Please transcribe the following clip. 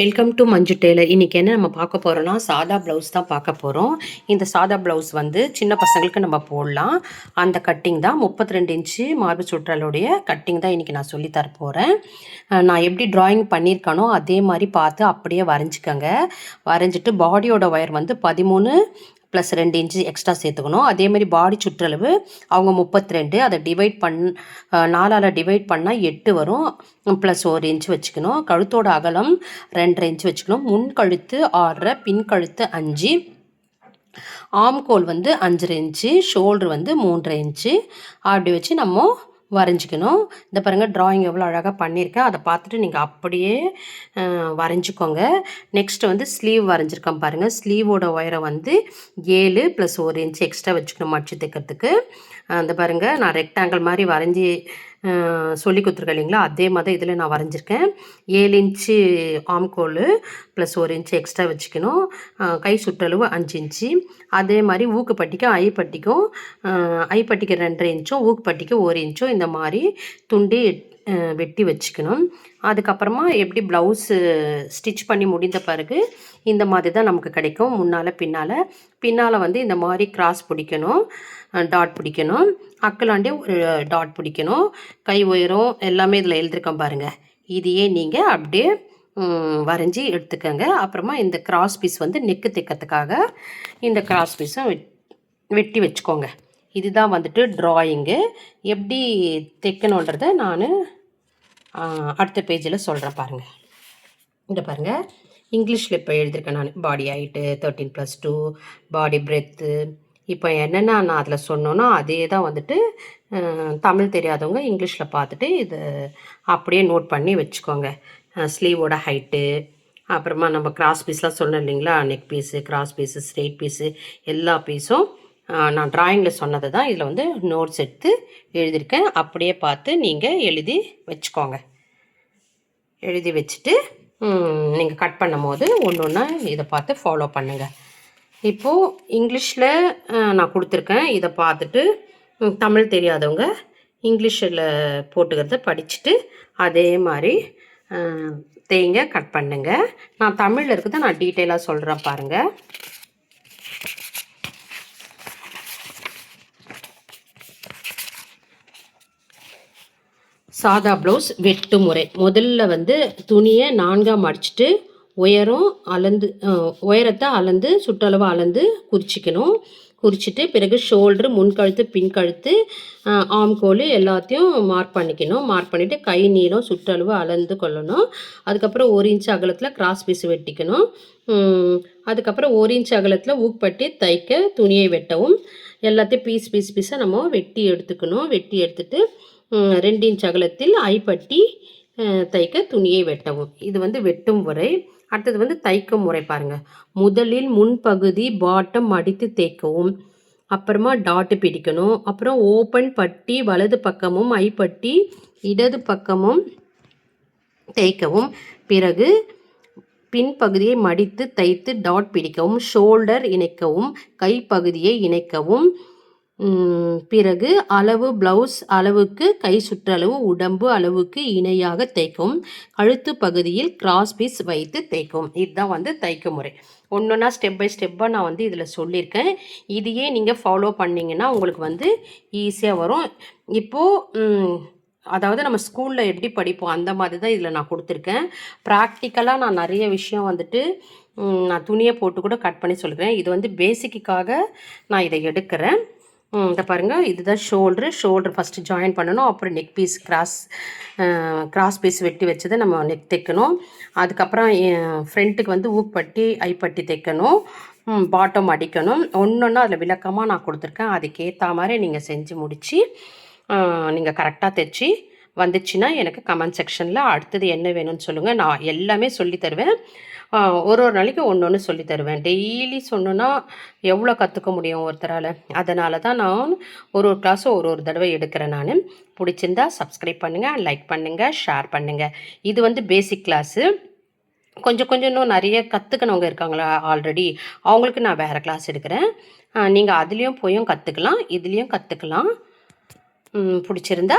Welcome to Manju Taylor. இன்றைக்கி என்ன நம்ம பார்க்க போகிறோம்னா சாதா ப்ளவுஸ் தான் பார்க்க போகிறோம் இந்த சாதா ப்ளவுஸ் வந்து சின்ன பசங்களுக்கு நம்ம போடலாம். அந்த கட்டிங் தான் முப்பத்தி ரெண்டு இன்ச்சு மார்பு சுற்றலுடைய கட்டிங் தான் இன்றைக்கி நான் சொல்லித்தர தர போகிறேன் நான் எப்படி ட்ராயிங் பண்ணியிருக்கானோ அதே மாதிரி பார்த்து அப்படியே வரைஞ்சிக்கோங்க. வரைஞ்சிட்டு பாடியோட ஒயர் வந்து பதிமூணு ப்ளஸ் ரெண்டு இன்ச்சு எக்ஸ்ட்ரா சேர்த்துக்கணும். அதேமாதிரி பாடி சுற்றளவு அவங்க முப்பத்தி ரெண்டு அதை டிவைட் பண் நாலால் டிவைட் பண்ணால் எட்டு வரும். ப்ளஸ் ஒரு இன்ச்சு வச்சுக்கணும். கழுத்தோட அகலம் ரெண்டரை இன்ச்சு வச்சுக்கணும். முன் கழுத்து ஆறரை பின் கழுத்து அஞ்சு. ஆம்கோல் வந்து அஞ்சரை இன்ச்சு ஷோல்ட்ரு வந்து மூன்றரை இன்ச்சு அப்படி வச்சு நம்ம வரைஞ்சிக்கணும். இந்த பாருங்கள் ட்ராயிங் எவ்வளோ அழகாக பண்ணியிருக்கேன் அதை பார்த்துட்டு நீங்கள் அப்படியே வரைஞ்சிக்கோங்க. நெக்ஸ்ட்டு வந்து ஸ்லீவ் வரைஞ்சிருக்கேன் பாருங்கள் ஸ்லீவோட ஒயரை வந்து ஏழு ப்ளஸ் ஒரு இன்ச் எக்ஸ்ட்ரா வச்சுக்கணும் மடிச்சு தைக்கிறதுக்கு. அந்த பாருங்கள் நான் ரெக்டாங்கிள் மாதிரி வரைஞ்சி சொல்லி கொடுத்துருக்கேன் இல்லைங்களா? அதே மாதிரி இதில் நான் வரைஞ்சிருக்கேன். ஏழு இன்ச்சு ஆம்கோல் ப்ளஸ் ஒரு இன்ச்சு எக்ஸ்ட்ரா வச்சுக்கணும். கை சுற்றளவு அஞ்சு இன்ச்சு. அதே மாதிரி ஊக்குப்பட்டிக்கும் ஐப்பட்டிக்கும் ஐப்பட்டிக்கு ரெண்டரை இன்ச்சும் ஊக்குப்பட்டிக்கு ஒரு இன்ச்சும் இந்த மாதிரி துண்டி வெட்டி வச்சுக்கணும். அதுக்கப்புறமா எப்படி ப்ளவுஸு ஸ்டிச் பண்ணி முடிந்த பிறகு இந்த மாதிரி தான் நமக்கு கிடைக்கும். முன்னால் பின்னால். பின்னால் வந்து இந்த மாதிரி கிராஸ் பிடிக்கணும். டாட் பிடிக்கணும். அக்கலாண்டே ஒரு டாட் பிடிக்கணும். கை உயரம் எல்லாமே இதில் எழுதியிருக்கோம் பாருங்கள் இதையே நீங்கள் அப்படியே வரைஞ்சி எடுத்துக்கோங்க. அப்புறமா இந்த கிராஸ் பீஸ் வந்து நெக்கு தைக்கிறதுக்காக இந்த கிராஸ் பீஸும் வெட்டி வச்சுக்கோங்க. இதுதான் வந்துட்டு ட்ராயிங்கு எப்படி தைக்கணுன்றதை நான் அடுத்த பேஜில் சொல்கிறேன் பாருங்கள் இந்த பாருங்கள் இங்கிலீஷில் இப்போ எழுதியிருக்கேன் நான். Body height thirteen plus two body breadth இப்போ என்னென்ன நான் அதில் சொன்னோன்னா அதே தான் வந்துட்டு தமிழ் தெரியாதவங்க இங்கிலீஷில் பார்த்துட்டு இது அப்படியே நோட் பண்ணி வச்சுக்கோங்க. ஸ்லீவோட ஹைட்டு அப்புறமா நம்ம கிராஸ் பீஸ்லாம் சொன்னோம் இல்லைங்களா? Neck piece cross piece straight piece எல்லா பீஸும் நான் ட்ராயிங்கில் சொன்னதை தான் இதில் வந்து நோட்ஸ் எடுத்து எழுதியிருக்கேன். அப்படியே பார்த்து நீங்கள் எழுதி வச்சுக்கோங்க. எழுதி வச்சுட்டு நீங்கள் கட் பண்ணும் போது ஒன்று ஒன்றா இதை பார்த்து ஃபாலோ பண்ணுங்கள் இப்போது இங்கிலீஷில் நான் கொடுத்துருக்கேன். இதை பார்த்துட்டு தமிழ் தெரியாதவங்க இங்கிலீஷில் போட்டுக்கிறத படிச்சுட்டு அதே மாதிரி தேங்க கட் பண்ணுங்க. நான் தமிழில் இருக்கிறத நான் டீட்டெயிலாக சொல்கிறேன் பாருங்கள் சாதா ப்ளவுஸ் வெட்டு முறை. முதல்ல வந்து துணியை நான்காக மடிச்சுட்டு உயரம் அளந்து உயரத்தை அளந்து சுற்றளவு அளந்து குறிச்சிக்கணும். குறிச்சிட்டு பிறகு ஷோல்ட்ரு முன்கழுத்து பின்கழுத்து ஆம்கோல் எல்லாத்தையும் மார்க் பண்ணிக்கணும். மார்க் பண்ணிவிட்டு கை நீளம் சுற்றளவு அளந்து கொள்ளணும். அதுக்கப்புறம் ஒரு இன்ச் அகலத்தில் கிராஸ் பீஸ் வெட்டிக்கணும். அதுக்கப்புறம் ஒரு இன்ச் அகலத்தில் ஊக்கப்பட்டி தைக்க துணியை வெட்டவும். எல்லாத்தையும் பீஸ் பீஸ் பீஸாக நம்ம வெட்டி எடுத்துக்கணும். வெட்டி எடுத்துகிட்டு ரெண்டு இன்ச் அகலத்தில் ஐப்பட்டி தைக்க துணியை வெட்டவும். இது வந்து வெட்டும் முறை. அடுத்தது வந்து தைக்கும் முறை பாருங்கள் முதலில் முன்பகுதி பாட்டம் மடித்து தேய்க்கவும். அப்புறமா டாட்டு பிடிக்கணும். அப்புறம் ஓப்பன் பட்டி வலது பக்கமும் ஐப்பட்டி இடது பக்கமும் தேய்க்கவும். பிறகு பின்பகுதியை மடித்து தைத்து டாட் பிடிக்கவும். ஷோல்டர் இணைக்கவும். கைப்பகுதியை இணைக்கவும். பிறகு அளவு ப்ளவுஸ் அளவுக்கு கை சுற்றளவு உடம்பு அளவுக்கு இணையாக தைக்கும். கழுத்து பகுதியில் கிராஸ் பீஸ் வைத்து தைக்கும். இதுதான் வந்து தைக்கும் முறை. ஒன்றுனா ஸ்டெப் பை ஸ்டெப்பாக நான் வந்து இதில் சொல்லியிருக்கேன். இதையே நீங்கள் ஃபாலோ பண்ணிங்கன்னா உங்களுக்கு வந்து ஈஸியாக வரும். இப்போது அதாவது நம்ம ஸ்கூலில் எப்படி படிப்போம்? அந்த மாதிரி தான் இதில் நான் கொடுத்துருக்கேன். ப்ராக்டிக்கலாக நான் நிறைய விஷயம் வந்துட்டு நான் துணியை போட்டு கூட கட் பண்ணி சொல்கிறேன் இது வந்து பேசிக்காக நான் இதை எடுக்கிறேன். இதை பாருங்கள் இதுதான் ஷோல்ட்ரு ஷோல்ட்ரு ஃபஸ்ட்டு ஜாயின் பண்ணணும். அப்புறம் neck piece cross cross piece வெட்டி வச்சதை நம்ம நெக் தைக்கணும். அதுக்கப்புறம் ஃப்ரண்ட்டுக்கு வந்து ஊப்பட்டி ஐப்பட்டி தைக்கணும். பாட்டம் அடிக்கணும். ஒன்று ஒன்று அதில் விளக்கமாக நான் கொடுத்துருக்கேன். அதுக்கேற்ற மாதிரி நீங்கள் செஞ்சு முடித்து நீங்கள் கரெக்டாக தைச்சி வந்துச்சுன்னா எனக்கு கமெண்ட் செக்ஷனில் அடுத்தது என்ன வேணும்னு சொல்லுங்கள் நான் எல்லாமே சொல்லி தருவேன். ஒரு ஒரு நாளைக்கு ஒன்று ஒன்று சொல்லி தருவேன். டெய்லி சொன்னோன்னா எவ்வளோ கற்றுக்க முடியும் ஒருத்தரால்? அதனால தான் நான் ஒரு ஒரு கிளாஸும் ஒரு ஒரு தடவை எடுக்கிறேன் நான். பிடிச்சிருந்தா சப்ஸ்கிரைப் பண்ணுங்கள் லைக் பண்ணுங்கள் ஷேர் பண்ணுங்கள் இது வந்து பேசிக் கிளாஸு கொஞ்சம் கொஞ்சம் இன்னும் நிறைய கற்றுக்கணவங்க இருக்காங்களா ஆல்ரெடி அவங்களுக்கு நான் வேறு கிளாஸ் எடுக்கிறேன். நீங்கள் அதுலேயும் போயும் கற்றுக்கலாம் இதுலேயும் கற்றுக்கலாம் பிடிச்சிருந்தா